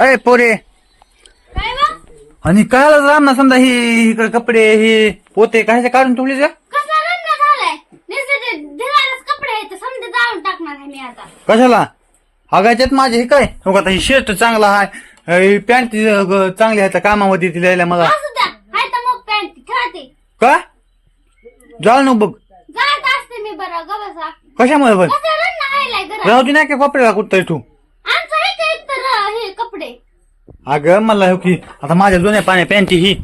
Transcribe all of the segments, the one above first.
अय पोरे. काय आणि काय राम ना समजा ही इकडे कपडे ही पोते काय काढून ठेवले का कसला रंग झालाय? नुसते ते ढिगाळच कपडे आहेत ते समजे जाळून टाकणार आहे मी आता. कशाला? हागायच्यात माझे हे काय? हो आता ही शर्ट चांगला आहे पॅन्ट चांगली आहे कामामध्ये ती लिहायला मला. असू द्या हाय तर मग पॅन्ट खेळते का? जाळ नको बघ. जात असते मी बरं ग बसा. कशामुळे कसं रंग घरात? राहू दे नाही का कपडे कुठतरी तू आमचं कपडे अगं मला हो की आता माझ्या जुन्या पाण्या पॅन्ट ही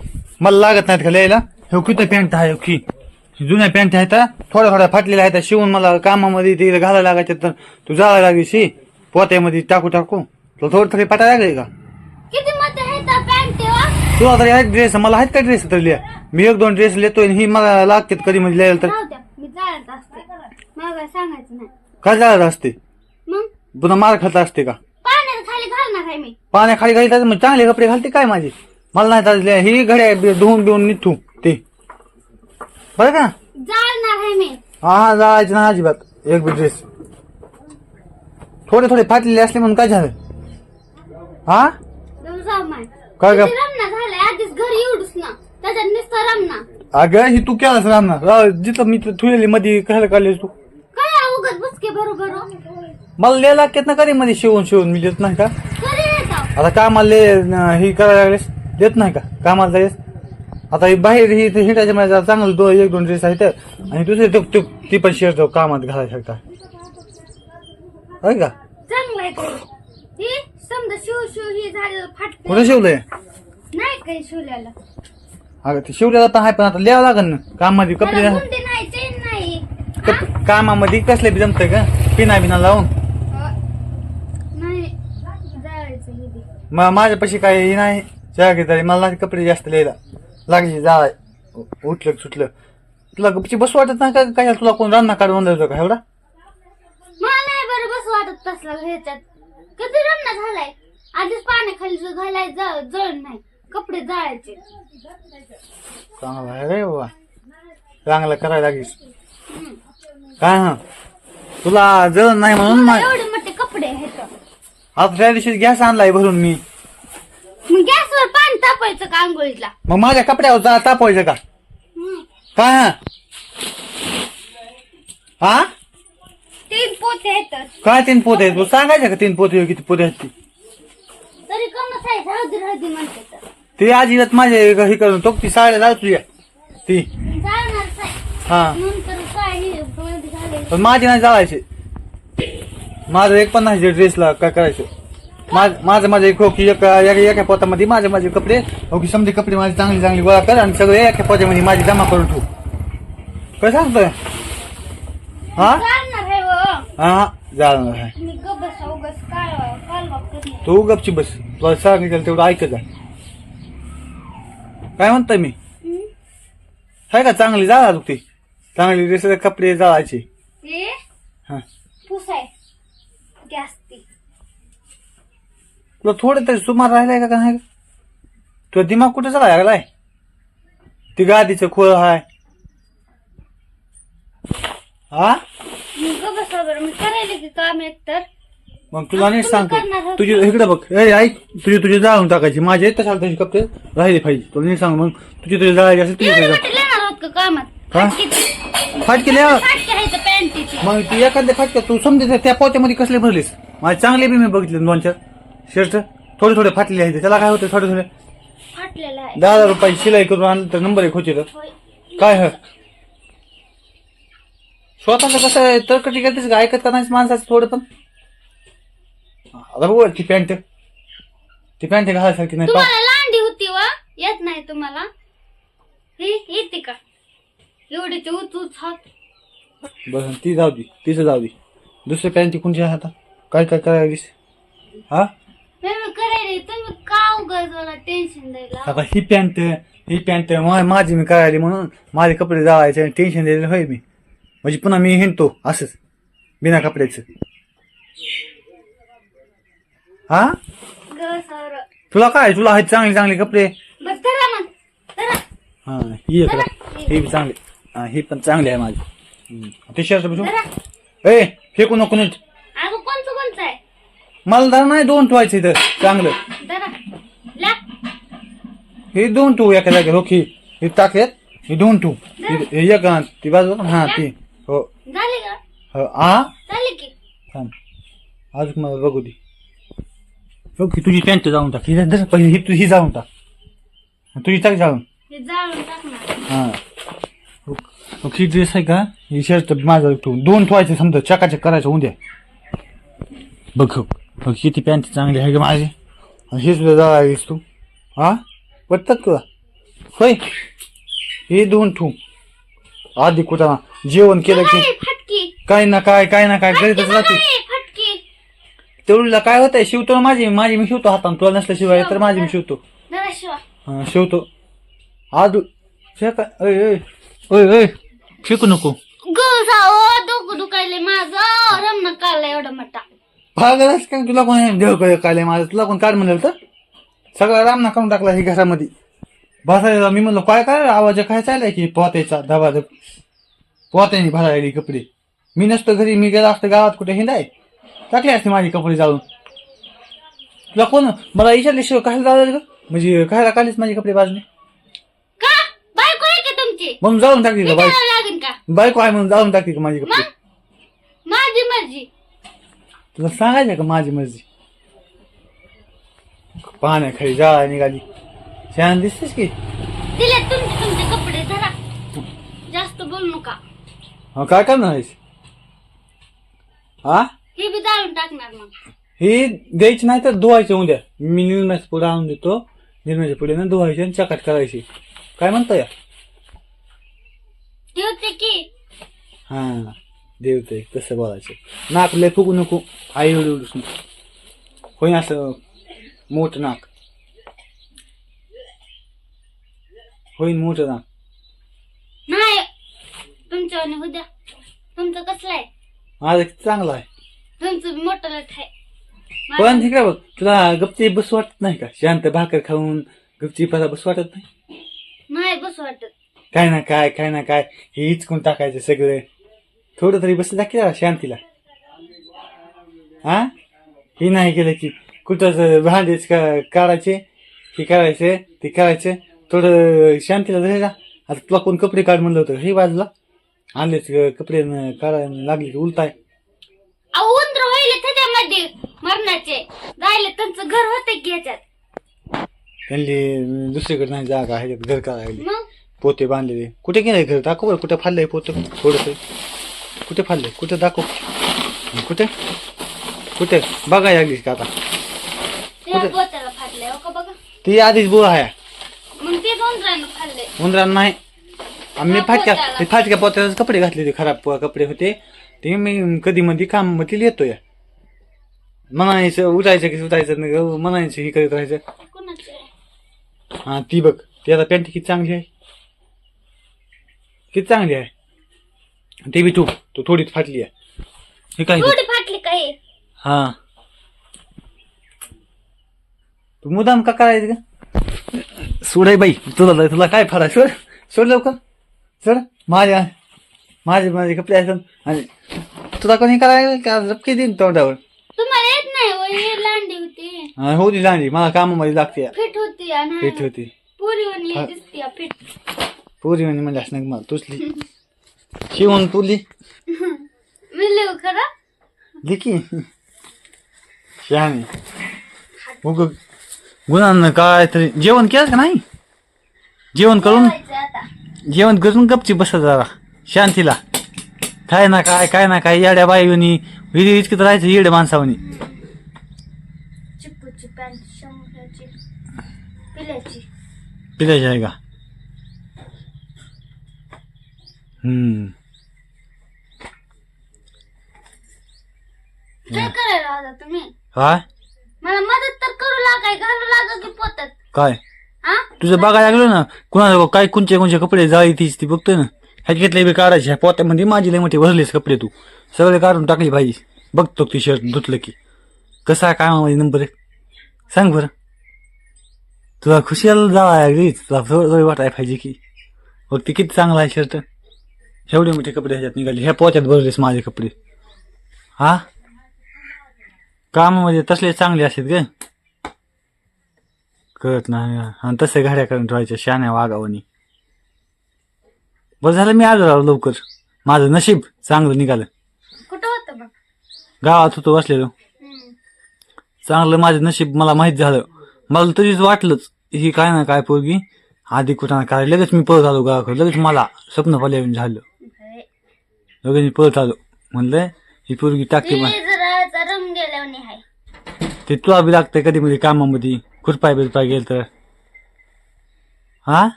मला लागत नाहीत का लिहायला हो किती पॅन्ट आहे हो की? जुन्या पॅन्ट आहेत थोड्या थोड्या फाटलेल्या आहेत शिवून मला कामामध्ये ते घालायला लागायचे तर तू जायला लागायची पोत्यामध्ये टाकू टाकू. तुला थोडी थोडी फाटा लागली का? किती मध्ये आहे तर पॅन्ट तेव्हा तुला तरी आहेत ड्रेस मला आहेत का ड्रेस तर लिहा मी एक दोन ड्रेस लिहितोय आणि ही मला लागतात कधी म्हणजे लिहायला तर. राहू द्या मी जाळत असते. मला काय सांगायचं नाही. काय जायला असते? मग? पुन्हा मार खात असते का पाण्यात खाली घालणार आहे मी पाण्याखाली घालतात मग चांगले कपडे घालते काय माझे? मला नाही लिहा. ही घड्या धुवून बिवून निठू ते. बरं का? जाळणार आहे मी. हा हा जायचं ना अजिबात. एक बी ड्रेस थोडे थोडे फाटलेले असले म्हणून काय झालं? हा? काय का किती रमना झालंय? आधीच घरी एवढूच ना. त्याच्यात नुसतं रमना अगं ही तू केलास राहणार राव, जिथं मी ठेवलेली मध्ये कशाला काढलीस तू? काय उगत बसके बरोबर मला लिहायला लागतात ना कधी मध्ये शिवून शिवून. मी देत नाही का? घरी आता कामाला ही करायला लागलेस? देत नाही का? कामाला जायस आता ही बाहेर ही हिंडायच्या माझ्या चांगलं दोन एक दोन ड्रेस आहेत. आणि दुसरे तो- तो- ती पण शेअर तो कामात होय का? चांगलं आहे काही ही समजा शिव शिव ही झालेलं फाटत कुठं शिवलंय? नाही काही शिवल्याला अगं ते शिवलेला पण आहे पण आता लिहावं लागेल ना. कामामध्ये कपडे मला गुंडी नाही चेन नाही. कप- कामामध्ये कसले बी जमतंय का? पिना बिना लावून अ, नाही जायचं हे बी. मग माझ्यापाशी काही हे नाही. जागे तरी. मला नाही कपडे जास्त लिहायला लागली. जाय उठलं सुटलं. तुला गपची बस वाटत नाही का? काय तुला कोण रान्ना काढून द्यायचं का? एवढा? मला नाही बरं बस वाटत तसला ह्याच्यात. कधी रमना झालाय? आधीच पाण्याखाली जो घालाय जळ जळ नाही. कपडे जाळायचे. चांगला आहे रे बाबा. चांगलं करायला लागलीस. काय हा तुला जळण नाही म्हणून एवढे आता त्या दिवशी गॅस आणलाय भरून मी. मग गॅसवर पाणी तापायचं का आंघोळीला? मग माझ्या कपड्यावर जा तापवायचं का? हम्म. काय हा? हा? तीन पोते आहेत. काय तीन पोते आहेत? सांगायचं का तीन पोते किती पोते आहेत ती? तरी कमच आहे हळदी हळदी म्हणते तर ती आजीला माझे हे करून तो ती साड्या लाव तुझ्या. ती. आहे हा. नंतर काय हे हळदी घालायची. पण माझे नाही जाळायचे माझं एक पण नाही ड्रेसला काय करायचं? माझ- माझं माझं एक खोकी एका एका पोतामध्ये माझे माझे कपडे ओके समजे कपडे माझे चांगले चांगले गोळा कर आणि सगळे एका पोत्यामध्ये माझे जमा करून ठेवू. काय सांगतोय हा? हा. जाळणार आहे. करणार तू गपची बस. तुला सांगितलं तेवढं ऐकत जा. काय म्हणतोय मी? आहे का? चांगली जाळा तू ती. चांगली ड्रेस कपडे जाळायचे. हे. हा तुला थोडं तरी सुमार राहिलाय का नाही? तुझा दिमाग कुठे चालाय लागलाय? ती गादीचं खोळ हाय. हा मी गबस वगैरे मी करायला की काम एक तर. मग तुला नीट तुम्ही सांगतो. तुझी इकडे बघ. ए ऐक. तुझी तुझी जाळून टाकायची. माझे तशाला तशी कपडे राहिले पाहिजे. तुला नीट सांग मग. तुझी तुझी जाळायची असेल तुझी तुझी का कामात? हा? फाटकी लिहा फाटके मग ती एखाद्या फाटक्या तू समजे त्या पोत्यामध्ये कसले भरलीस. माझे चांगले बी मी बघितले दोन चार. शर्ट थोडे थोडे फाटले आहेत. त्याला काय होतं? थोडे थोडे. फाटलेला आहे. दहा हजार रुपये शिलाई करून आणलं तर नंबर एक होते होय. काय ह? स्वतःच कसं आहे तरकटी करतेस का? ऐकत का नाही माणसाचं थोडं पण? आता बघ ती पॅन्ट. ती पॅन्ट घालायसारखी नाही पा तुम्हाला लांडी होती व? येत नाही तुम्हाला. ही येते का? एवढीची उच उच हात. बरं ती जाऊ दे तिचं जाऊ दे दुसरी पॅन्ट कोणची आहे आता? काय काय करायलीस हा? मी करायला तुम्ही का उगाच मला टेन्शन द्यायला आता ही पॅन्ट ही पॅन्ट माझी मी करायली म्हणून माझे कपडे जाळायचे आणि टेन्शन द्यायला होय मी. म्हणजे पुन्हा मी हिंडतो असंच. बिना कपड्याचं. हा? तुला काय तुला आहेत चांगले चांगले कपडे? बस धरा मग धरा. हा ही एक. ही बी चांगली हा ही पण चांगली आहे माझी. ते शर्ट बसू धरा. ए फेकू नको नीट. अगं कोणचं कोणचं आहे? मला धर नाही दोन ठेवायचे इथं. चांगलं. हे दोन टू एका जागेवर ओके. हे टाकलेत हे दोन टू हे- हे एक हा, ती बाजू हा ती. हो. झाली का? हो आ? झाली की. थांब. अजून मला बघू दे. ओके तुझी पॅन्ट जाऊन टाक. ही धर पहिले ही तुझी जाऊन टाक. तुझी टाक जाऊन. हे जाळून टाकणार हा. ओके ड्रेस आहे का? ही शर्ट माझं ठेवून दोन ठेवायचे समजा चकाचक करायचं उद्या बघ हो. बघ किती पॅन्ट चांगली आहे का माझी? हे सुद्धा जाळावीस तू हा? पटतात तुला होय. हे दोन ठेवू. आधी कुठं जेवण केलं की काय ना काय काय ना काय करीतच राहते बघा तेवढीला काय होतंय? शिवतो ना माझी माझी मी शिवतो हाताने. तुला नसलं शिवाय तर माझी मी शिवतो. शिवतो. आज फेका ओय ओय फेकू नको. गोसा ओ डोकं दुखायले माझं. रमण काढला एवढा मोठा. भागलास का? तुला कोण देव काय काय माझं? तुला कोण काढ म्हणलं तर. सगळा रामना करून टाकला ही घरामध्ये. बसायला मी म्हणलो काय काय आवाज काय चाललाय की पोत्याचा धबाधब पोत्याने भरायली कपडे. मी नसतो घरी मी गेला असतो गावात कुठे हिंडाय. टाकले असते माझे कपडे जाळून. तुला कोण मला विचारल्याशिवाय काय जाळलं ग म्हणजे खायला काढलीच माझे कपडे बाजूने का बायको आहे का तुमची म्हणून जाळून टाकली का लागेल का? बायको आहे म्हणून जाळून टाकली का माझे कपडे. मग माझी मर्जी. तुला सांगायचं का माझी मर्जी? पाण्या खाली जाळा निघाली. छान दिसतेस की? दिले तुमचे तुमचे कपडे धरा. जास्त बोलू नका. हा काय करणार आहेस? हा हे बी जाळून टाकणार मग. हे द्यायची नाही तर धुवायचे उद्या. मी निर्म्याचं पुढे आणून देतो. निर्म्याच्या पुढे ना धुवायचे आणि चकाट करायची. काय म्हणता या की? हा देवते कसं बोलायचं. नाक लय फुगू नको. आई एवढी होईन असं मोठं नाक. होईन मोठं नाक. नाही. तुमच्या उद्या. तुमचं कसलं आहे? माझं किती चांगलं आहे. तुमचं बी मोठं लठ आहे. पण तिकडे बघ तुला गपची बस वाटत नाही का? शांत भाकर खाऊन गपची पसा बस वाटत नाही? नाही बस वाटत. काय ना काय काय ना काय हे हिचकून टाकायचं सगळं. थोडं तरी बस दाखी जरा शांतीला. हा? हे नाही केलं की कुठं भांडेच का काढायचे हे करायचे ते करायचे थोडं शांतीला धरायला आता तुला कोण कपडे काढ म्हणलं होतं हे बाजूला. आणलेच कपडे काढायला लागले की उंदर व्हायले त्याच्यामध्ये मरणाचे. त्यांचं घर होतं की ह्याच्यात त्यांनी दुसरीकडे नाही जागा आहे घर करायला मग? पोते बांधलेले. कुठे गेले घर? दाखव बरं कुठे फाडलंय पोतं? थोडस. कुठे फाडलंय? कुठे? दाखव. कुठे? कुठे? बघायला लागलीस का आता. हो का बघा? ती आधीच बुवा आहे. उंदरानं नाही. आम्ही फाटक्या. ते फाटक्या पोत्याचे कपडे घातले ते खराब कपडे होते. ते मी कधी मध्ये काममध्ये येतोय. म्हणायचं उठायचं की उठायचं नाही म्हणायचं हे करत राहायचं. हा ती बघ. ती आता पॅन्ट किती चांगली आहे. किती चांगली आहे? ते बी तू तू थोडीच फाटली आहे. हे काय थोडी फाटली काय हा? तू मुदाम का करायचं का सोडाय बाई तुला तुला काय फाडा सोड सोड लवकर. सोड माझ्या माझे माझे कपडे आहेत आणि तुला कोणी करायला का झपके देईन तोंडावर? तुम्हाला येत नाही हे लांडी होती. हा, लांडी मला कामामध्ये लागते. फिट होती आणि पेट होती. दिसती फिट. पोरी म्हणे म्हणजे असं मला तुचली शिवून तुली मी लिहू खरं? लिखी शहाणे उग गुणांना काय तरी जेवण केलं का नाही? जेवण करून? जेवायचं आता. जेवण करून गपची बसत जरा शांतीला. काय ना काय काय ना काय येड्या बाईनी विधी इतकीत राहायचं येडे माणसावनी. चिप्पूची पॅन्ट शंभराची पिल्याची. पिल्याची आहे का? हम्म. काय करायला आता तुम्ही. काय मला मदत तर करू लागाय घालू लागा की पोतात. काय? हा? तुझं बघायला लागलो ना कुणाला काय कोणचे कोणचे कपडे जाळी तीच ती बघतोय ना. ह्याच्यातले बी काढायचे ह्या पोत्यामध्ये माझी लय मोठी भरलेस कपडे तू. सगळे काढून टाकली पाहिजे बघतो ती शर्ट धुतलं की. कसा आहे कामामध्ये नंबर एक. सांग बरं. तुला खुशीला जावा लागलीच तुला थोडं वाटाय पाहिजे की. बघ ते किती चांगला आहे शर्ट एवढे मोठे कपडे ह्याच्यात निघाले. ह्या पोत्यात भरलेस माझे कपडे. हा? कामामध्ये तसले चांगले असतात ग. कळत नाही आणि तसे घड्या करून ठेवायच्या शान्या वागावणी बरं झालं मी आलो राव लवकर. माझं नशीब चांगलं निघालं. कुठं होतं बघ गावात होतो बसलेलो. चांगलं माझं नशीब मला माहीत झालं. मला तरीच वाटलंच ही काय ना काय पोरगी. आधी कुठं काय लगेच मी पळत आलो गावाकडे. लगेच मला स्वप्न पल्यावर झालं. लगेच मी पळत आलो. म्हणलं ही पोरगी टाकते ती तुला बी लागतंय कधी मध्ये कामामध्ये. खुरपाय बिरपाय गेल तर. हा.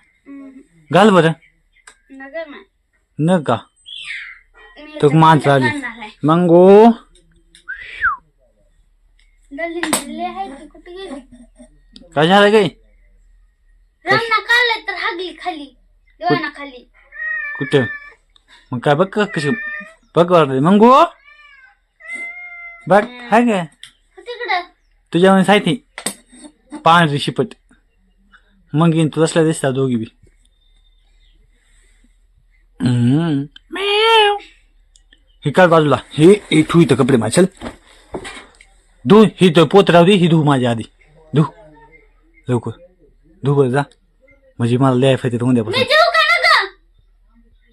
घाल बरं. नगर न का? मी तो माणसं आली. मंगो. आहे कुठे गेली? काय झालं काढलं तर हागली खाली. दिवाना खाली. कुठं? मग काय बघ कशी बघ वाटत मंगो बघ हाय काय तुझ्या साहिती पांढरी शिपट मग येईन तू असल्या दिसता दोघी बी. हे काय बाजूला हे हे ठू इथं कपडे माझे चल धू ही तर पोत राहू दे ही धू माझ्या आधी धू लवकर धू बरं जा म्हणजे मला लिहायचं आहे मी उद्यापासून जेवू का ना ग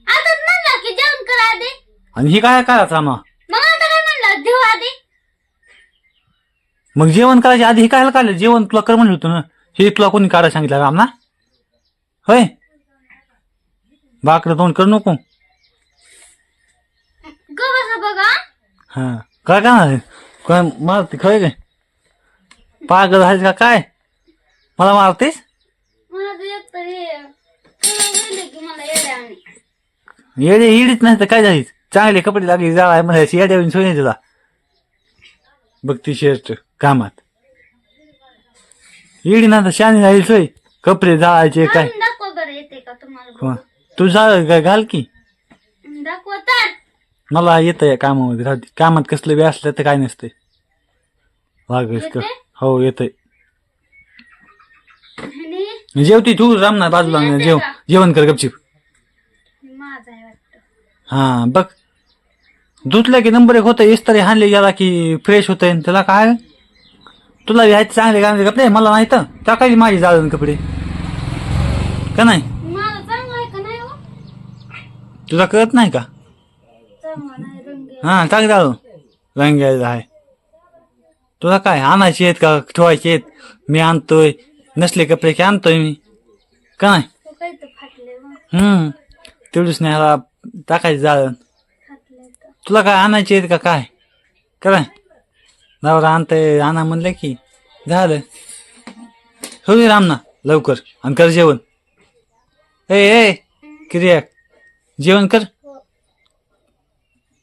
आताच म्हणला की जेवण करा आधी आणि ही काय करायचं मग? आता काय म्हणलं? देऊ आधी. मग जेवण करायच्या आधी हे काय काढलं जेवण तुला कर म्हणलं होतं ना? हे तुला कोणी काढायला सांगितलं राम ना? होय? बाकडं तोंड करू नको. ग बसा बघा हा. काय काय काय मारते खय काय पागल झालीस का काय? मला मारतेस? तर मला येड्या आणि. येडे येडीच नाही तर काय झालीस? चांगले कपडे लागले जाळा आहे म्हणायची येड्या सोय नाही तुला. बघ ती शर्ट कामात. येडी ना शानी झाली सोय. कपडे जाळायचे काय? घालून दाखवा बरं येते का तुम्हाला कोण? बघू. तू जाळ काय घाल की. दाखवा तर मला येतं या कामामध्ये राहते कामात कसलं बी असलं तर काय नसतंय. वागस येतंय? हो येतंय. आणि? जेवती तू रामना बाजूला जेव? जेवण कर गपचिप. माझा आहे वाटतं. हा बघ. धुतलं की नंबर एक होतं इस्तरी हाणले गेला की फ्रेश होतंय त्याला काय? तुला आहेत चांगले गांगले कपडे? मला नाही तर. टाकायची माझी जाळून कपडे. का नाही? चांगला हो? तुला कळत नाही का? चांगला रंग हा टाक जाळून रंगायचं आहे. तुला काय आणायचे आहेत का? ठेवायचे आहेत? मी आणतोय. नसले कपडे की आणतोय मी. का नाही? हम्म. तेवढंच नाही टाकायचं जाळून तर तुला काय आणायचे आहेत का काय? काय नवरा आणतंय आणा म्हणलं की झालं. हो दे राम ना लवकर. आणि कर जेवण. ए ए क्रिया जेवण कर.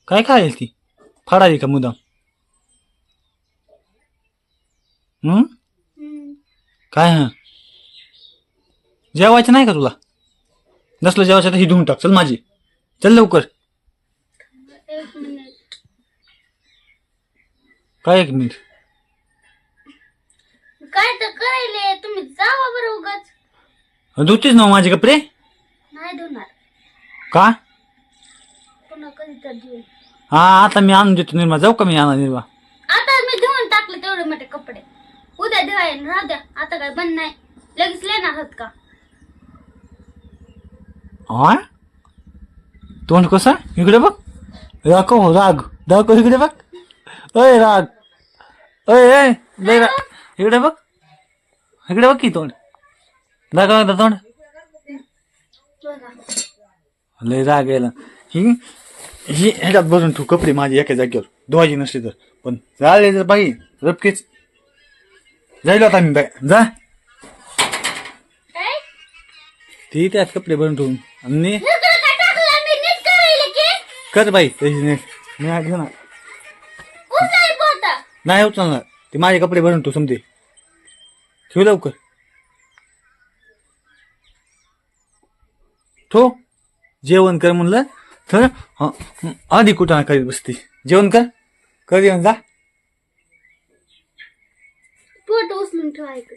काय खायला ती? फाडाली का मुदाम? हम्म काय हा? जेवायचं नाही का तुला? नसलं जेवायचं तर ही धुवून टाक. चल माझी. चल लवकर एक मिनिट काय एक मिनिट. काय तर करायले? तुम्ही जावा बरं उगाच. धुतीच ना माझे कपडे? नाही धुणार. का? पुन्हा कधी तर धुईल हा आता मी आणून देतो निर्मा. जाऊ का मी आणा निर्मा? आता मी धुवून टाकले तेवढे मोठे कपडे. उद्या धुवायला राहू द्या. आता काय बंद नाही. लगेच लेणार आहात का? हा? तोंड कसं? इकडे बघ. हो राग. दाखव इकडे बघ. अय राग. अय अय. लय राग. इकडे बघ. इकडे बघ की तोंड. दाखव एकदा तोंड. लय राग यायला. ही ही ह्याच्यात बसून तू कपडे माझी एका जागेवर. धुवायची नसली तर. पण झाले तर बाई. रपकेच. जाईल आता मी बाय जा. ती त्यात कपडे भरून ठेवून. आणि कर बाई. तशी नाही मी आज घेणार नाही उचलणार. ते माझे कपडे भरून तू समजे. ठेव लवकर. ठो जेवण कर म्हणलं तर आधी कुठं करीत बसती? जेवण कर. कर जेवण जा. पोट उचलून ठेवायचं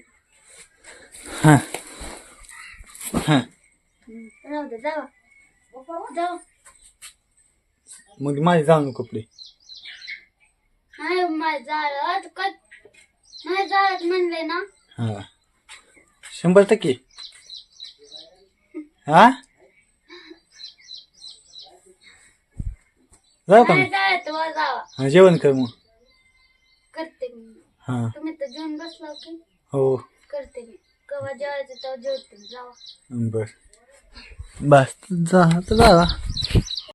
हा. हा. राहू दे जावा. जावा. मग माझे जाऊ नको कपडे. नाही जाळत का नाही जाळत म्हणले ना. हा. शंभर टक्के. हा? जाऊ का नाही वर जावा. हा, जेवण कर मग. करते मी. हा. तुम्ही तर जेवण बसला की? हो. करते मी. कवा जेवायचं तेव्हा जेवते जावा. बर. बस जा आता जा.